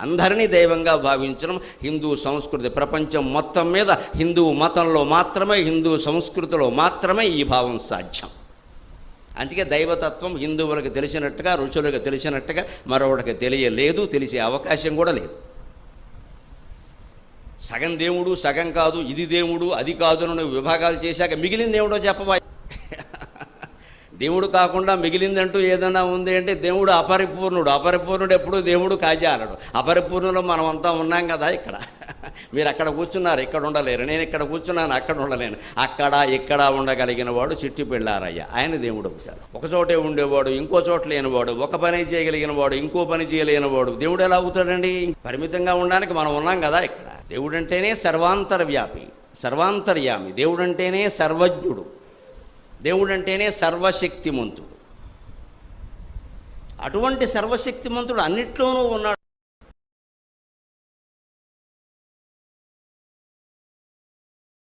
అందరినీ దైవంగా భావించడం హిందూ సంస్కృతి ప్రపంచం మొత్తం మీద హిందూ మతంలో మాత్రమే హిందూ సంస్కృతిలో మాత్రమే ఈ భావం సాధ్యం. అందుకే దైవతత్వం హిందువులకు తెలిసినట్టుగా ఋషులకు తెలిసినట్టుగా మరొకటికి తెలియలేదు తెలిసే అవకాశం కూడా లేదు. సగం దేవుడు సగం కాదు ఇది దేవుడు అది కాదు అని నువ్వు విభాగాలు చేశాక మిగిలిన దేవుడో చెప్పవా? దేవుడు కాకుండా మిగిలిందంటూ ఏదైనా ఉంది అంటే దేవుడు అపరిపూర్ణుడు. అపరిపూర్ణుడు ఎప్పుడు దేవుడు కాజాలడు అపరిపూర్ణులు మనమంతా ఉన్నాం కదా ఇక్కడ. మీరు అక్కడ కూర్చున్నారు ఇక్కడ ఉండలేరు. నేను ఇక్కడ కూర్చున్నాను అక్కడ ఉండలేను. అక్కడ ఇక్కడ ఉండగలిగిన వాడు చిట్టి పెళ్ళారయ్య. ఆయన దేవుడు అవుతాడు. ఒక చోటే ఉండేవాడు ఇంకో చోట లేనివాడు ఒక పని చేయగలిగిన వాడు ఇంకో పని చేయలేనివాడు. దేవుడు ఎలా అవుతాడండి? పరిమితంగా ఉండడానికి మనం ఉన్నాం కదా ఇక్కడ. దేవుడంటేనే సర్వాంతర్వ్యాపి సర్వాంతర్యామి. దేవుడు అంటేనే సర్వజ్ఞుడు. దేవుడు అంటేనే సర్వశక్తిమంతుడు. అటువంటి సర్వశక్తిమంతుడు అన్నిట్లోనూ ఉన్నాడు.